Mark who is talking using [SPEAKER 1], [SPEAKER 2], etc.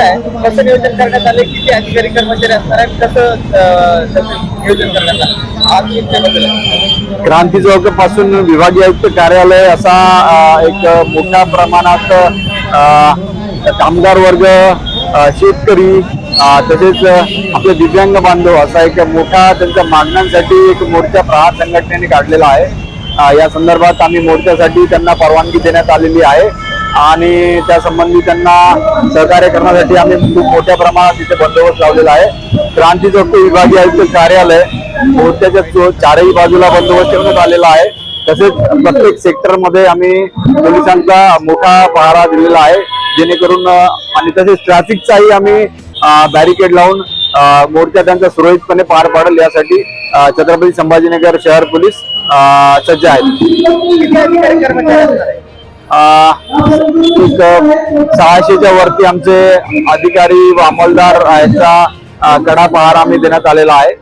[SPEAKER 1] आहे कसं नियोजन करण्यात आलं किती अधिकारी कर्मचारी असणार आहेत? कसं त्याचं नियोजन करण्यात आलं आज
[SPEAKER 2] क्रांती चौकपासून विभागीय आयुक्त कार्यालय असा एक मोठ्या प्रमाणात कामगार वर्ग शेतकरी तसेच आपले दिव्यांग बांधव असा एक मोठा त्यांच्या मागण्यांसाठी एक मोर्चा प्रहार संघटनेने काढलेला आहे. या संदर्भात आम्ही मोर्चासाठी त्यांना परवानगी देण्यात आलेली आहे. आणि त्या संबंधी त्यांना सहकार्य करण्यासाठी आम्ही खूप मोठ्या प्रमाणात तिथे बंदोबस्त लावलेला आहे. क्रांती चौक विभागीय आयुक्त कार्यालय मोर्चाच्या चारही बाजूला बंदोबस्त ठेवण्यात आलेला आहे. तसेच प्रत्येक सेक्टरमध्ये आम्ही पोलिसांचा मोठा पहारा दिलेला आहे. जेणेकरून आणि तसेच ट्रॅफिकचाही आम्ही बॅरिकेड लावून मोर्चा त्यांचा सुरळीतपणे पार पाडेल यासाठी छत्रपती संभाजीनगर शहर पोलीस सज्ज आहेत. एक सहाशेच्या वरती आमचे अधिकारी व अंमलदार यांचा कडा पहारा आम्ही देण्यात आलेला आहे.